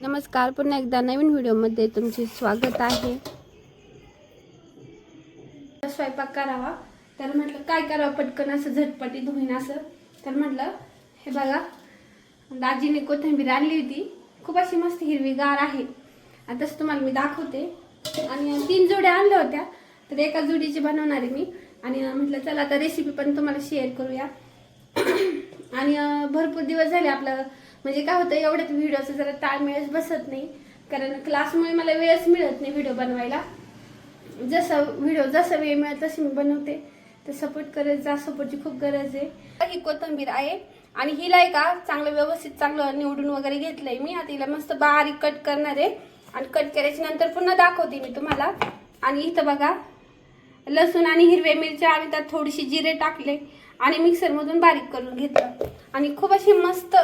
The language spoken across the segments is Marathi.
नमस्कार पुन्हा एकदा नवीन व्हिडिओमध्ये तुमचे स्वागत आहे. स्वयंपाक करावा. तर म्हटलं काय करावं पटकन असं झटपटी धुईन असं. तर म्हटलं हे बघा दाजीने कोथिंबीर आणली होती. खूप अशी मस्त हिरवीगार आहे. आणि तसं तुम्हाला मी दाखवते. आणि तीन जोड्या आणल्या होत्या. तर एका जोडीची बनवणार आहे मी. आणि म्हटलं चला आता रेसिपी पण तुम्हाला शेअर करूया. आणि भरपूर दिवस झाले आपलं म्हणजे काय होतं एवढ्यात व्हिडिओचं जरा ताळमेळच बसत नाही. कारण क्लासमुळे मला वेळच मिळत नाही व्हिडिओ बनवायला. जसं व्हिडिओ जसं वेळ मिळत तशी मी बनवते. तर सपोर्ट करत जा सपोर्टची खूप गरज आहे. ही कोथिंबीर आहे. आणि हिला आहे का चांगलं व्यवस्थित चांगलं निवडून वगैरे घेतलंय मी. आता हिला मस्त बारीक कट करणार आहे. आणि कट केल्याच्यानंतर पुन्हा दाखवते मी तुम्हाला. आणि इथं बघा लसूण आणि हिरव्या मिरच्या आणि त्यात थोडीशी जिरे टाकले. आणि मिक्सरमधून बारीक करून घेतलं. आणि खूप अशी मस्त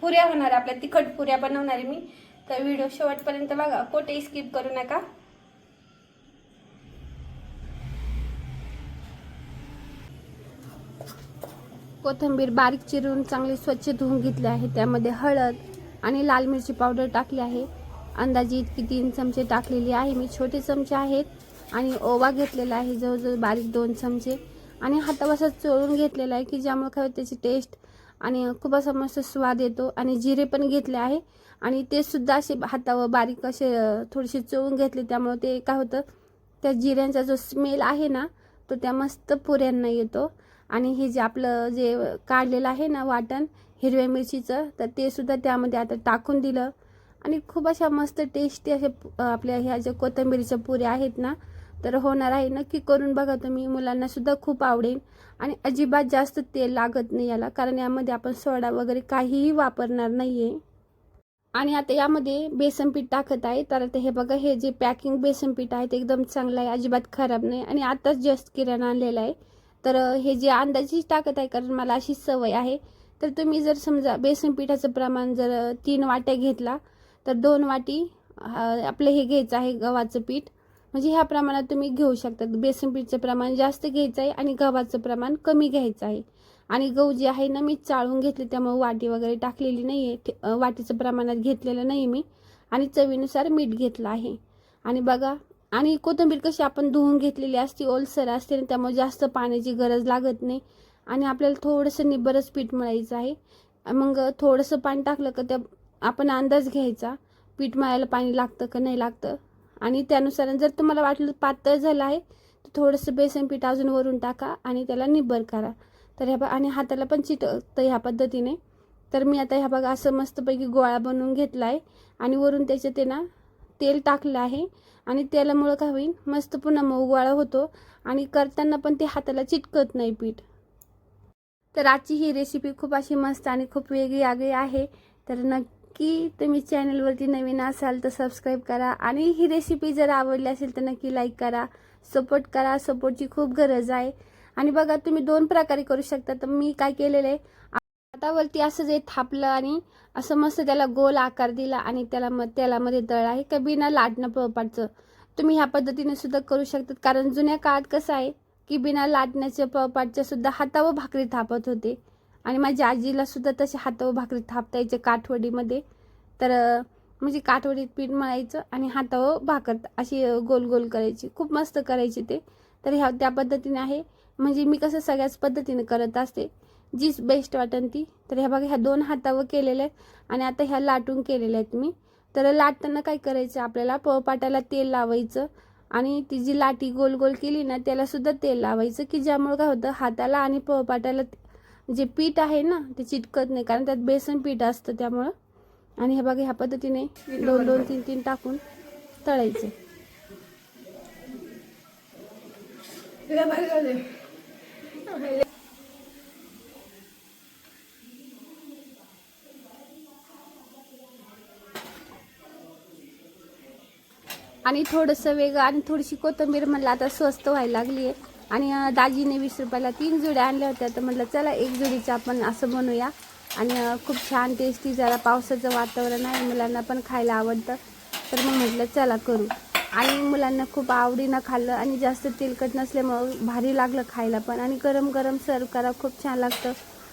पुऱ्या होणार आपल्या तिखट पुऱ्या बनवणार आहे मी. तर व्हिडिओ शेवटपर्यंत बघा कुठेही स्किप करू नका. कोथिंबीर बारीक चिरून चांगली स्वच्छ धुवून घेतली आहे. त्यामध्ये हळद आणि लाल मिरची पावडर टाकली आहे. अंदाजे इतकी तीन चमचे टाकलेली आहे. मी छोटे चमचे आहेत आणि ओवा घेतलेला आहे. जवळजवळ बारीक दोन चमचे. आणि हातावर चोळून घेतलेला आहे की ज्यामुळे काय त्याची टेस्ट आणि खूप असा मस्त स्वाद येतो. आणि जिरे पण घेतले आहे. आणि ते सुद्धा असे हातावर बारीक असे थोडेसे चोळून घेतले. त्यामुळे ते काय होतं त्या जिऱ्यांचा जो स्मेल आहे ना तो त्या मस्त पुऱ्यांना येतो. आणि हे जे आपलं जे काढलेलं आहे ना वाटण हिरव्या मिरचीचं तर ते सुद्धा त्यामध्ये आता टाकून दिलं. आणि खूप अशा मस्त टेस्टी अशा आपल्या ह्या ज्या कोथिंबीरीच्या पुऱ्या आहेत ना तर होणार आहे. नक्की करून बघा तुम्ही. मुलांनासुद्धा खूप आवडेल. आणि अजिबात जास्त तेल लागत नाही याला कारण यामध्ये आपण सोडा वगैरे काहीही वापरणार नाहीये. आणि आता यामध्ये बेसन पीठ टाकत आहे. तर आता हे बघा हे जे पॅकिंग बेसन पीठ आहे ते एकदम चांगलं आहे अजिबात खराब नाही. आणि आताच जस्ट किराणा आणलेला आहे. तर हे जे अंदाजीच टाकत आहे कारण मला अशी सवय आहे. तर तुम्ही जर समजा बेसन पिठाचं प्रमाण जर तीन वाट्या घेतला तर दोन वाटी आपलं हे घ्यायचं आहे गव्हाचं पीठ. म्हणजे ह्या प्रमाणात तुम्ही घेऊ शकता बेसन पीठचं प्रमाण जास्त घ्यायचं आहे आणि गव्हाचं प्रमाण कमी घ्यायचं आहे. आणि गहू जे आहे ना मी चाळून घेतले त्यामुळे वाटी वगैरे टाकलेली नाही आहे वाटीचं प्रमाणात घेतलेलं नाही मी. आणि चवीनुसार मीठ घेतलं आहे. आणि बघा आणि कोथिंबीर कशी आपण धुवून घेतलेली असते ओलसर असते आणि त्यामुळे जास्त पाण्याची गरज लागत नाही. आणि आपल्याला थोडंसं निबरच पीठ मळायचं आहे. मग थोडंसं पाणी टाकलं का त्या आपण अंदाज घ्यायचा पीठ मळायला पाणी लागतं का नाही लागतं. आणि त्यानुसार जर तुम्हाला वाटलं पातळ झालं आहे तर थोडंसं बेसन पीठ अजून वरून टाका आणि त्याला निब्बर करा. तर ह्या बघ आणि हाताला पण चिटतं ह्या पद्धतीने. तर मी आता ह्या बघा असं मस्तपैकी गोळा बनवून घेतला आहे. आणि वरून त्याच्यात ते ना तेल टाकलं आहे. आणि तेलामुळं काय होईल मस्त पुन्हा मऊ गोळा होतो. आणि करताना पण ते हाताला चिटकत नाही पीठ. तर आजची ही रेसिपी खूप अशी मस्त आणि खूप वेगळी आगळी आहे. तर नक्की तुम्ही चॅनलवरती नवीन असाल तर सबस्क्राईब करा. आणि ही रेसिपी जर आवडली असेल तर नक्की लाईक करा. सपोर्ट करा. सपोर्टची खूप गरज आहे. आणि बघा तुम्ही दोन प्रकारे करू शकता. तर मी काय केलेलं आहे? हातावरती असं जे थापलं आणि असं मस्त त्याला गोल आकार दिला आणि त्याला मग त्यालामध्ये तळ आहे का बिना लाटणं पळपाटचं. तुम्ही ह्या पद्धतीने सुद्धा करू शकतात कारण जुन्या काळात कसं आहे की बिना लाटण्याच्या पळपाटच्या सुद्धा हातावर भाकरी थापत होते. आणि माझ्या आजीला सुद्धा तसे हातावर भाकरी थापतायचे काठवडीमध्ये. तर म्हणजे काठवडीत पीठ मळायचं आणि हातावर भाकर अशी गोल गोल करायची. खूप मस्त करायची ते. तर ह्या त्या पद्धतीने आहे. म्हणजे मी कसं सगळ्याच पद्धतीने करत असते. जीच बेस्ट वाटन ती. तर ह्या बघा ह्या दोन हातावर केलेल्या आहेत. आणि आता ह्या लाटून केलेल्या आहेत मी. तर लाटताना काय करायचं आपल्याला? पोळपाटाला तेल लावायचं. आणि ती जी लाटी गोल गोल केली ना त्याला सुद्धा तेल लावायचं. की ज्यामुळे काय होतं? हाताला आणि पोळपाटाला जे पीठ आहे ना ते चिटकत नाही. कारण त्यात बेसन पीठ असतं त्यामुळं. आणि हे बघा ह्या पद्धतीने दोन दोन तीन तीन टाकून तळायचे. आणि थोडंसं वेगळं आणि थोडीशी कोथिंबीर म्हणलं आता स्वस्त व्हायला लागली आहे आणि दाजीने वीस रुपयाला तीन जोड्या आणल्या होत्या. तर म्हटलं चला एक जुडीचं आपण असं बनवूया. आणि खूप छान टेस्टी जरा पावसाचं वातावरण आहे. मुलांना पण खायला आवडतं. तर मग म्हटलं चला करू. आणि मुलांना खूप आवडीनं खाल्लं आणि जास्त तेलकट नसल्यामुळं भारी लागलं खायला पण. आणि गरम गरम सर्व करा खूप छान लागतं.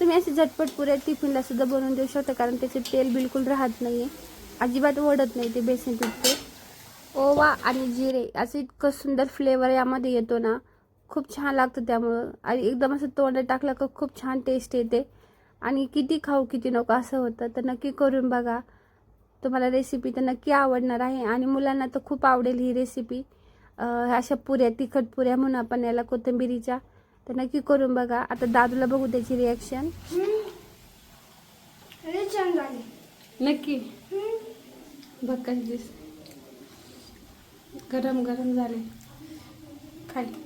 तुम्ही असे झटपट पुऱ्या टिफिनला सुद्धा बनवून देऊ शकता कारण त्याचे तेल बिलकुल राहत नाही आहे अजिबात ओढत नाही ते बेसन पीठ ते. ओवा आणि जिरे असं इतकं सुंदर फ्लेवर यामध्ये येतो ना. खूप छान लागतं त्यामुळं. आणि एकदम असं तोंडात टाकलं का खूप छान टेस्ट येते. आणि किती खाऊ किती नको असं होतं. तर नक्की करून बघा. तुम्हाला रेसिपी तर नक्की आवडणार आहे. आणि मुलांना तर खूप आवडेल ही रेसिपी अशा पुऱ्या तिखट पुऱ्या म्हणून आपण याला कोथिंबिरीच्या. तर नक्की करून बघा. आता दादूला बघू त्याची रिॲक्शन छान नक्की. बघ कशी दिस गरम गरम झाले. खाली.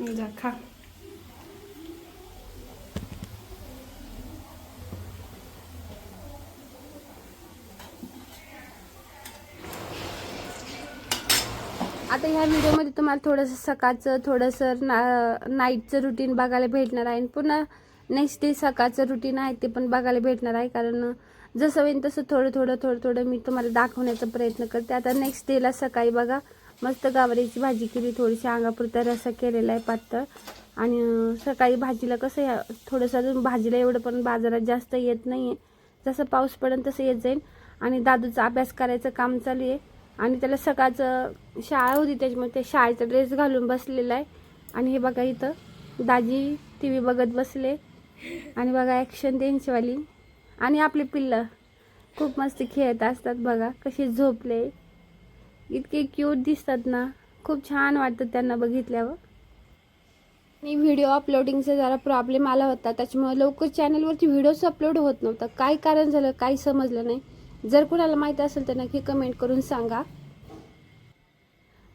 जा खा आता ह्या व्हिडिओमध्ये तुम्हाला थोडंसं सकाळचं थोडंसं ना नाईटचं रुटीन बघायला भेटणार आहे. आणि पुन्हा नेक्स्ट डे सकाळचं रुटीन आहे ते पण बघायला भेटणार आहे. कारण जसं होईल तसं थोडं थोडं थोडं थोडं मी तुम्हाला दाखवण्याचा प्रयत्न करते. आता नेक्स्ट डेला सकाळी बघा. मस्त गावऱ्याची भाजी केली थोडीशी अंगापुरता रसा केलेला आहे पातळ. आणि सकाळी भाजीला कसं या थोडंसं अजून भाजीला एवढं पण बाजारात जास्त येत नाही आहे जसं पाऊस पडेल तसं येत जाईल. आणि दादूचा अभ्यास करायचं काम चालू आहे. आणि त्याला सकाळचं शाळा होती त्याच्यामुळे ते शाळेचा ड्रेस घालून बसलेला आहे. आणि हे बघा इथं दाजी टी व्ही बघत बसले. आणि बघा ॲक्शन त्यांचीवाली. आणि आपले पिल्लं खूप मस्त खेळत असतात बघा कसे झोपले. इतके क्यूट दिसतात ना. खूप छान वाटतं त्यांना बघितल्यावर. आणि व्हिडिओ अपलोडिंगचा जरा प्रॉब्लेम आला होता. त्याच्यामुळे लवकर चॅनलवरती व्हिडिओज अपलोड होत नव्हता. काय कारण झालं काही समजलं नाही. जर कोणाला माहिती असेल तर नक्की कमेंट करून सांगा.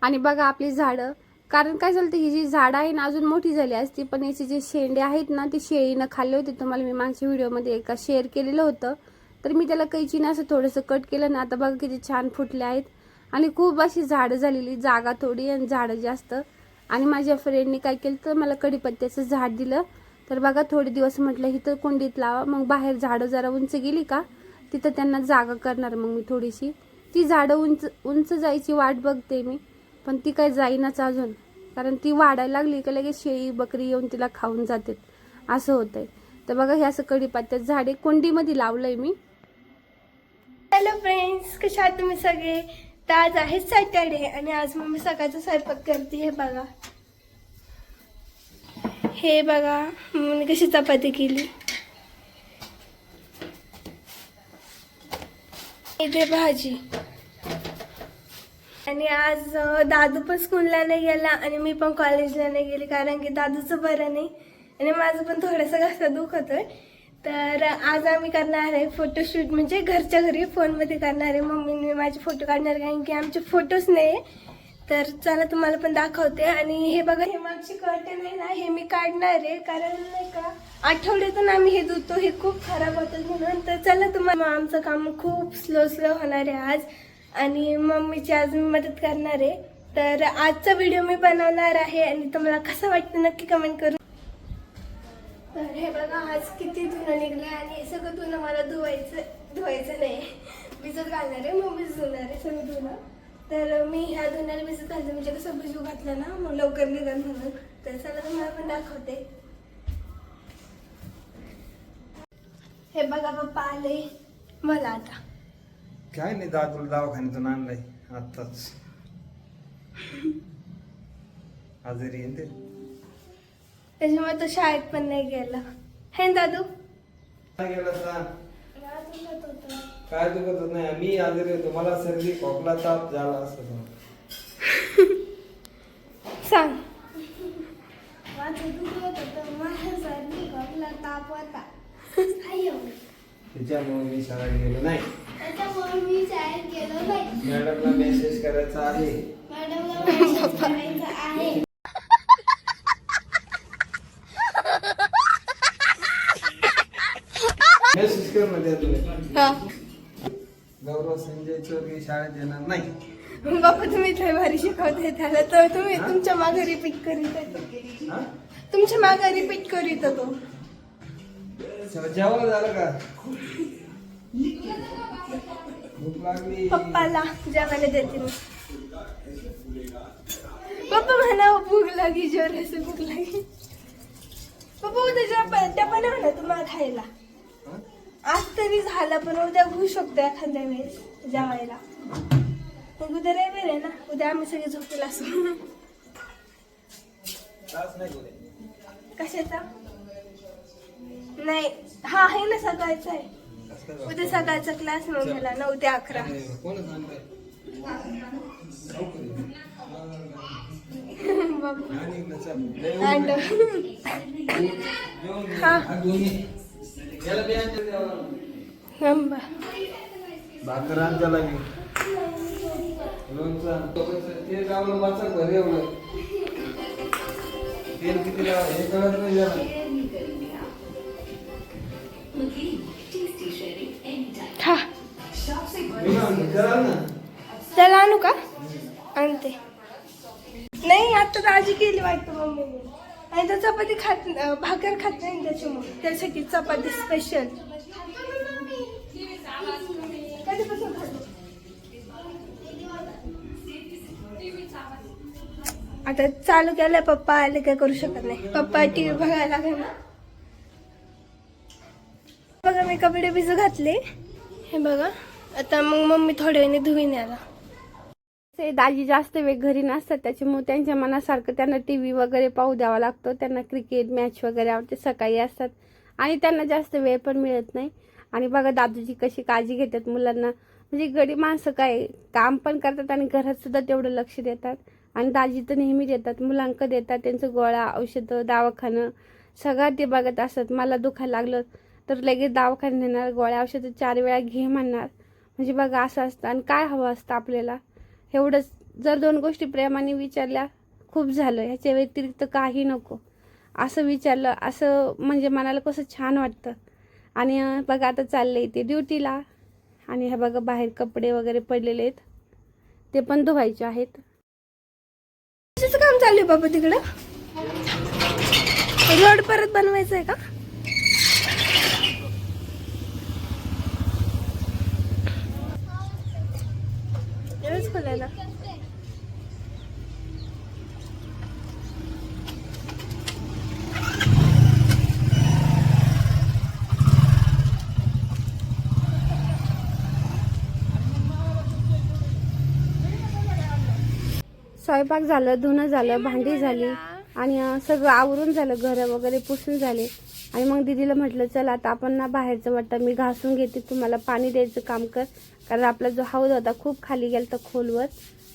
आणि बघा आपली झाडं. कारण काय झालं ही जी झाडं आहे ना अजून मोठी झाली असती. पण याचे जे शेंडे आहेत ना ते शेळीनं खाल्ले होते. तुम्हाला मी मागच्या व्हिडिओमध्ये एका शेअर केलेलं होतं. तर मी त्याला कैचीनं असं थोडंसं कट केलं ना. आता बघा किती छान फुटले आहेत. आणि खूप अशी झाडं झालेली जागा थोडी आणि झाडं जास्त. आणि माझ्या फ्रेंडने काय केलं तर मला कडीपत्त्याचं झाड दिलं. तर बघा थोडे दिवस म्हटलं इथं कुंडीत लावा मग बाहेर झाडं जरा उंच गेली का तिथं त्यांना जागा करणार मग मी थोडीशी. ती झाडं उंच उंच जायची वाट बघते मी पण ती काय जाईनाच अजून. कारण ती वाढायला लागली का लगेच शेळी बकरी येऊन तिला खाऊन जाते असं होतंय. तर बघा हे असं कडीपत्त्याचं झाडे कुंडीमध्ये लावलंय मी. हॅलो फ्रेंड्स कशा आहात तुम्ही सगळे? तर आज आहे सॅटरडे आणि आज मम्मी सकाळचा स्वयंपाक करते हे बघा. हे बघा मम्मीने कशी चपाती केली. इथे भाजी. आणि आज दादू पण स्कूलला नाही गेला आणि मी पण कॉलेजला नाही गेली कारण की दादूचं बरं नाही. आणि माझं पण थोडंसं घसा दुखतोय. तर आज आम्ही करणार आहे फोटोशूट म्हणजे घरच्या घरी फोनमध्ये करणार आहे. मम्मीने माझे फोटो काढणार आहे, कारण की आमचे फोटोच नाही आहे. तर चला तुम्हाला पण दाखवते. आणि हे बघा हे मागची कर्टन आहे ना हे मी काढणार आहे. कारण नाही का आठवड्यातून आम्ही हे धुतो हे खूप खराब होतं म्हणून. तर चला तुम्हाला आमचं काम खूप स्लो स्लो होणार आहे आज. आणि मम्मीची आज मी मदत करणार आहे. तर आजचा व्हिडिओ मी बनवणार आहे. आणि तुम्हाला कसं वाटतं नक्की कमेंट करून तर हे बघा आज किती धुणं निघले आणि हे सगळं धुणं मला धुवायचं धुवायचं नाही. भिजत घालणार आहे मम्मीच धुणार आहे सगळं धुणं. तर मी ह्या धुण्याला भिजत घालते म्हणजे कसं भिजू घातलं ना मग लवकर निघाल म्हणून. तर चला तुम्हाला पण दाखवते. हे बघा पप्पा आले. मला आता. काय नाही दादूला दवाखान्यातून आणलाय आत्ताच. आजारी आहे ना ते? त्याच्यामुळे तो शाळेत पण नाही गेला. हे ना दादू? काय गेला? राहत होता. काय दुखत होत नाही. मी आजारी होतो. मला सर्दी खोकला ताप झाला असं सांग. दुखत नाही. त्याच्यामुळे मी शाळेत गेलो नाही. मॅडमला मेसेज करायचा आहे. मॅडमला मेसेज करायचा आहे मेसेज कर ना गौरव संजय चौधरी शाळेत येणार नाही. बापा तुम्ही लय भारी शिकवते त्याला. तर तुम्ही तुमच्या मागे रिपीट करीत आहे. हा? तुमच्या मागे रिपीट करीत तो. चला, जेवण झालं का? भूक लागली. पप्पाला जेवायला देते मी. पप्पा म्हणा भूक लागी जोर भूक लागी पप्पा उद्या डबा बनव ना तुम्हाला खायला? आज तरी झालं पण उद्या होऊ शकतो एखाद्या वेळेस जेवायला मग उद्या रविवार आहे ना उद्या आम्ही सगळे झोपेल असू. कशाचा? नाही हा आहे ना सकाळचा आहे. उद्या सकाळचा क्लास मग मला नऊ ते अकरा. हा. हात धुवून घे. याला बी आण त्याला द्यावं. नंबर भाकर आण त्याला बी. लोणचं आण. तेल लावलं वाचा घर एवढं तेल किती लावा हे कळत नाही जरा त्याला आणू का आणते नाही आता ताजी केली वाटतं मम्मीने आणि तर चपाती खात भाकर खात नाही त्याच्यामुळे. त्यासाठी चपाती स्पेशल कधीपासून खातो? आता चालू केलंय पप्पा आले काय करू शकत नाही. पप्पा टी व्ही बघायला लागेल ना. बघा मी कपडे भिजू घातले. हे बघा आता मग मम्मी थोड्या वेळाने धुवीन याला. ते दाजी जास्त वेळ घरी नसतात त्याच्यामुळे त्यांच्या मनासारखं त्यांना टी व्ही वगैरे पाहू द्यावा लागतो. त्यांना क्रिकेट मॅच वगैरे आवडते सकाळी असतात. आणि त्यांना जास्त वेळ पण मिळत नाही. आणि बघा दादूजी कशी काळजी घेतात मुलांना. म्हणजे गरीब माणसं काय काम पण करतात आणि घरात सुद्धा तेवढं लक्ष देतात. आणि दाजी तर नेहमी देतात मुलांक देतात. त्यांचं गोळा औषधं दवाखानं सगळं ते बघत असतात. मला दुखायला लागलं तर लगेच दवाखान्यात नेणार गोळ्या औषधं चार वेळा घे म्हणणार. म्हणजे बघा असं असतं. आणि काय हवं असतं आपल्याला? एवढंच. जर दोन गोष्टी प्रेमाने विचारल्या खूप झालं. ह्याच्या व्यतिरिक्त काही नको. असं विचारलं असं म्हणजे मनाला कसं छान वाटतं. आणि बघा आता चाललंय ते ड्युटीला. आणि हे बघा बाहेर कपडे वगैरे पडलेले आहेत. ते पण धुवायचे आहेत. काम चालू आहे बाबा तिकडं? रोड परत बनवायचं आहे का? स्वयंपाक झालं धुणं झालं भांडी झाली आणि सगळं आवरून झालं घरं वगैरे पुसून झाले. आणि मग दिदीला म्हटलं चल आता आपण ना बाहेरचं वाटतं मी घासून घेते तुम्हाला पाणी द्यायचं काम कर. कारण आपला जो हौद होता खूप खाली गेला तर खोलवर.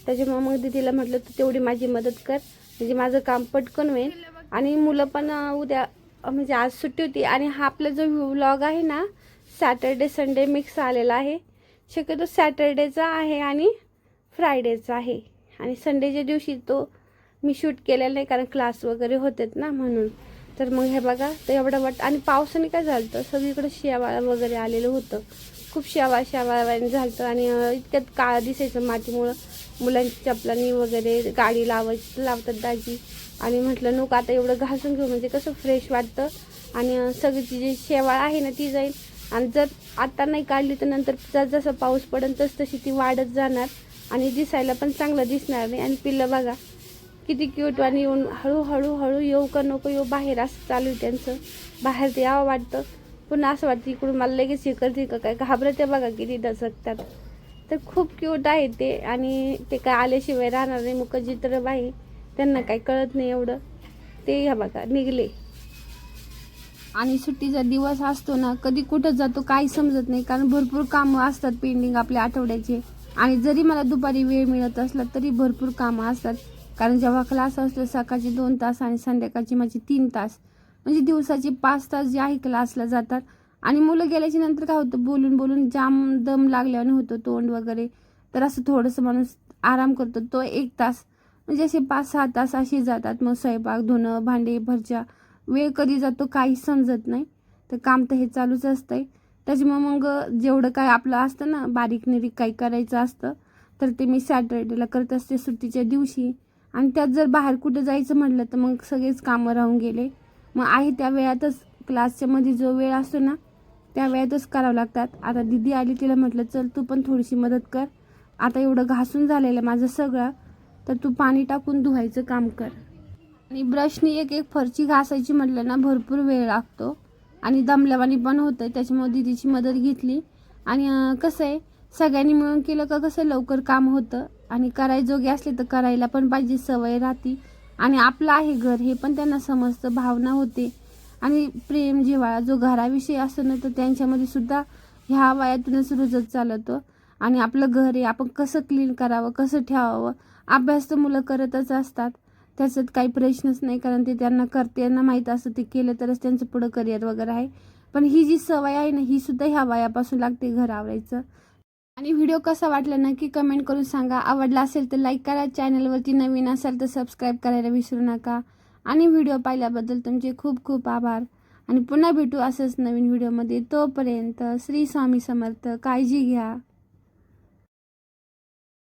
त्याच्यामुळे मग दिदीला म्हटलं तू तेवढी माझी मदत कर म्हणजे माझं काम पटकन होईल. आणि मुलं पण उद्या म्हणजे आज सुट्टी होती आणि हा आपला जो व्लॉग आहे ना सॅटर्डे संडे मिक्स आलेला आहे. शक्यतो सॅटर्डेचा आहे आणि फ्रायडेचा आहे. आणि संडेच्या दिवशी तो मी शूट केलेला नाही कारण क्लास वगैरे होतेत ना म्हणून. तर मग हे बघा तर एवढं वाट आणि पावसाने काय झालं होतं सगळीकडे शेवाळ वगैरे आलेलं होतं. खूप शेवाळ शेवाळ्याने झालं आणि इतक्यात काळं दिसायचं मातीमुळं. मुलांची चपलांनी वगैरे गाडी लावायची लावतात दाजी. आणि म्हटलं नको आता एवढं घासून घेऊ. म्हणजे कसं फ्रेश वाटतं. आणि सगळीची जी शेवाळ आहे ना ती जाईल. आणि जर आता नाही काढली तर नंतर जसं पाऊस पडेल तस तशी ती वाढत जाणार. आणि दिसायला पण चांगलं दिसणार नाही. आणि पिल्लं बघा किती क्यूट आणि येऊन हळूहळू हळू येऊ का नको येऊ बाहेर असं चालू आहे त्यांचं. बाहेर ते यावं वाटतं. पुन्हा असं वाटतं इकडून मला लगेच हे का काय? घाबरते बघा किती दचकतात. तर खूप क्यूट आहे ते. आणि ते काय आल्याशिवाय राहणार नाही मुक बाई. त्यांना काही कळत नाही एवढं. ते ह्या बघा निघले. आणि सुट्टीचा दिवस असतो ना कधी कुठं जातो काही समजत नाही. कारण भरपूर कामं असतात पेंडिंग आपल्या आठवड्याचे. आणि जरी मला दुपारी वेळ मिळत असला तरी भरपूर कामं असतात. कारण जेव्हा क्लास असतो सकाळचे दोन तास आणि संध्याकाळचे माझे तीन तास. म्हणजे दिवसाचे पाच तास जे आहे क्लासला जातात. आणि मुलं गेल्याच्यानंतर काय होतं बोलून बोलून जाम दम लागल्याने होतं तोंड वगैरे. तर असं थोडंसं माणूस आराम करतो तो एक तास. म्हणजे असे पाच सहा तास असे जातात मग स्वयंपाक धुणं भांडे भरच्या वेळ कधी जातो काही समजत नाही. तर काम तर हे चालूच असतं आहे त्याच्यामुळे मग जेवढं काय आपलं असतं ना बारीक निरीक काही करायचं असतं तर ते मी सॅटर्डेला करत असते सुट्टीच्या दिवशी. आणि त्यात जर बाहेर कुठं जायचं म्हटलं तर मग सगळेच कामं राहून गेले. मग आहे त्या वेळातच क्लासच्या मध्ये जो वेळ असतो ना त्या वेळातच करावं लागतात. आता दिदी आली तिला म्हटलं चल तू पण थोडीशी मदत कर. आता एवढं घासून झालेलं माझं सगळं तर तू पाणी टाकून धुवायचं काम कर. आणि ब्रशनी एक एक फरची घासायची म्हटलं ना भरपूर वेळ लागतो. आणि दमल्यावानी पण होतं त्याच्यामुळे दिदीची मदत घेतली. आणि कसं आहे सगळ्यांनी मिळून केलं का कसं लवकर काम होतं? आणि करायजोगे असले तर करायला पण पाहिजे सवय राहते. आणि आपलं आहे घर हे पण त्यांना समजतं भावना होते. आणि प्रेम जिव्हाळा जो घराविषयी असतो ना तर त्यांच्यामध्ये सुद्धा ह्या वयातूनच रुजत चालतो. आणि आपलं घर आहे आपण कसं क्लीन करावं कसं ठेवावं अभ्यास तर मुलं करतच असतात. त्याच्यात काही प्रश्नच नाही कारण ते त्यांना करते यांना माहीत असतं ते केलं तरच त्यांचं पुढं करिअर वगैरे आहे. पण ही जी सवय आहे ना ही सुद्धा ह्या वयापासून लागते घर आवरायचं. आणि व्हिडिओ कसा वाटला नक्की कमेंट करून सांगा. आवडला असेल तर लाईक करा. चॅनलवरती नवीन असाल तर सबस्क्राईब करायला विसरू नका. आणि व्हिडिओ पाहिल्याबद्दल तुमचे खूप खूप आभार. आणि पुन्हा भेटू असंच नवीन व्हिडिओमध्ये. तोपर्यंत श्री स्वामी समर्थ. काळजी घ्या.